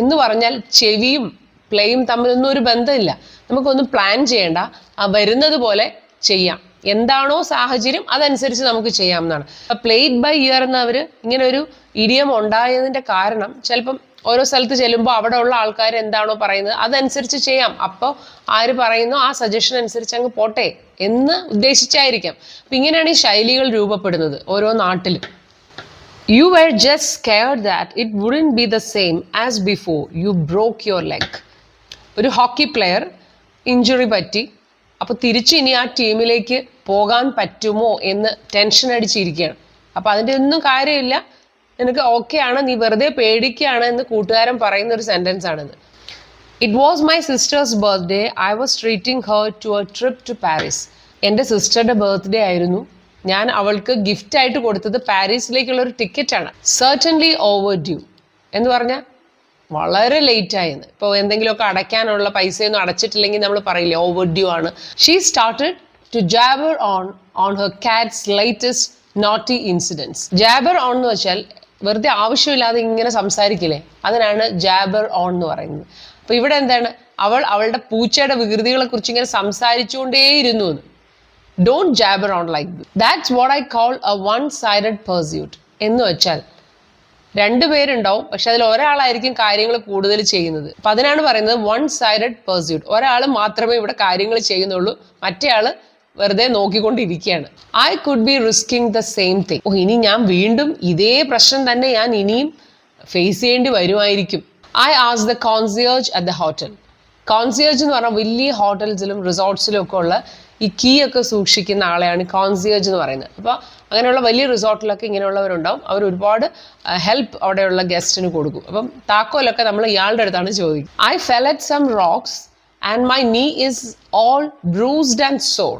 എന്ന് പറഞ്ഞാൽ ചെവിയും പ്ലേയും തമ്മിലൊന്നും ഒരു ബന്ധമില്ല. നമുക്കൊന്നും പ്ലാൻ ചെയ്യേണ്ട. ആ വരുന്നത് പോലെ ചെയ്യാം. എന്താണോ സാഹചര്യം അതനുസരിച്ച് നമുക്ക് ചെയ്യാം എന്നാണ് പ്ലേറ്റ് ബൈ ഇയർ എന്നവർ ഇങ്ങനെ ഒരു ഇടിയം ഉണ്ടായതിന്റെ കാരണം ചിലപ്പം ഓരോ സ്ഥലത്ത് ചെല്ലുമ്പോൾ അവിടെ ഉള്ള ആൾക്കാർ എന്താണോ പറയുന്നത് അതനുസരിച്ച് ചെയ്യാം. അപ്പോൾ ആര് പറയുന്നു ആ സജഷൻ അനുസരിച്ച് അങ്ങ് പോട്ടെ എന്ന് ഉദ്ദേശിച്ചായിരിക്കാം. അപ്പം ഇങ്ങനെയാണ് ഈ ശൈലികൾ രൂപപ്പെടുന്നത് ഓരോ നാട്ടിലും. You were just scared that it wouldn't be the same as before. You broke your leg. ഒരു ഹോക്കി പ്ലെയർ ഇഞ്ചുറി പറ്റി. അപ്പോൾ തിരിച്ച് ഇനി ആ ടീമിലേക്ക് പോകാൻ പറ്റുമോ എന്ന് ടെൻഷൻ അടിച്ചിരിക്കുകയാണ്. അപ്പോൾ അതിന്റെ ഒന്നും കാര്യമില്ല. നിനക്ക് ഓക്കെ ആണ് നീ വെറുതെ പേടിക്കുകയാണ് എന്ന് കൂട്ടുകാരൻ പറയുന്ന ഒരു സെന്റൻസ് ആണിത്. It was my sister's birthday I was treating her to a trip to Paris എന്റെ സിസ്റ്ററുടെ ബർത്ത്ഡേ ആയിരുന്നു. ഞാൻ അവൾക്ക് ഗിഫ്റ്റ് ആയിട്ട് കൊടുത്തത് പാരീസിലേക്കുള്ള ഒരു ടിക്കറ്റ് ആണ്. സർട്ടൻലി ഓവർ ഡ്യൂ എന്ന് പറഞ്ഞാൽ വളരെ ലേറ്റ് ആയെന്ന്. ഇപ്പോൾ എന്തെങ്കിലുമൊക്കെ അടയ്ക്കാനുള്ള പൈസയൊന്നും അടച്ചിട്ടില്ലെങ്കിൽ നമ്മൾ പറയില്ലേ ഓവർ ഡ്യൂ ആണ്. She started to jabber on on her cat's latest naughty incidents jabber on എന്ന് വെച്ചാൽ വെറുതെ ആവശ്യമില്ലാതെ ഇങ്ങനെ സംസാരിക്കില്ലേ? അതിനാണ് ജാബർ ഓൺ എന്ന് പറയുന്നത്. അപ്പോൾ ഇവിടെ എന്താണ്? അവൾ അവളുടെ പൂച്ചയുടെ വികൃതികളെ കുറിച്ച് ഇങ്ങനെ സംസാരിച്ചുകൊണ്ടേയിരുന്നു എന്ന്. Don't jab around like that's what I call a one sided pursuit എന്ന് വെച്ചാൽ രണ്ടുപേരുണ്ടാവും പക്ഷെ അതിൽ ഒരാളായിരിക്കും കാര്യങ്ങൾ കൂടുതൽ ചെയ്യുന്നത്. അപ്പൊ അതിനാണ് പറയുന്നത് വൺ സൈഡഡ് പെർസ്യൂട്ട് ഒരാൾ മാത്രമേ ഇവിടെ കാര്യങ്ങൾ ചെയ്യുന്നുള്ളൂ മറ്റേ ആൾ വെറുതെ നോക്കിക്കൊണ്ടിരിക്കുകയാണ്. I could be risking the same thing ഓ ഇനി ഞാൻ വീണ്ടും ഇതേ പ്രശ്നം തന്നെ ഞാൻ ഇനിയും ഫേസ് ചെയ്യേണ്ടി വരുമായിരിക്കും. I as the concierge at the hotel concierge എന്ന് പറഞ്ഞാൽ വലിയ ഹോട്ടൽസിലും റിസോർട്ട്സിലും ഒക്കെ ഉള്ള ഈ കീ ഒക്കെ സൂക്ഷിക്കുന്ന ആളെയാണ് കോൺസിയേജ് എന്ന് പറയുന്നത്. അപ്പോൾ അങ്ങനെയുള്ള വലിയ റിസോർട്ടിലൊക്കെ ഇങ്ങനെയുള്ളവരുണ്ടാവും. അവർ ഒരുപാട് ഹെൽപ്പ് അവിടെയുള്ള ഗസ്റ്റിന് കൊടുക്കും. അപ്പം താക്കോലൊക്കെ നമ്മൾ ഇയാളുടെ അടുത്താണ് ചോദിക്കും I fell at some rocks and my knee is all bruised and sore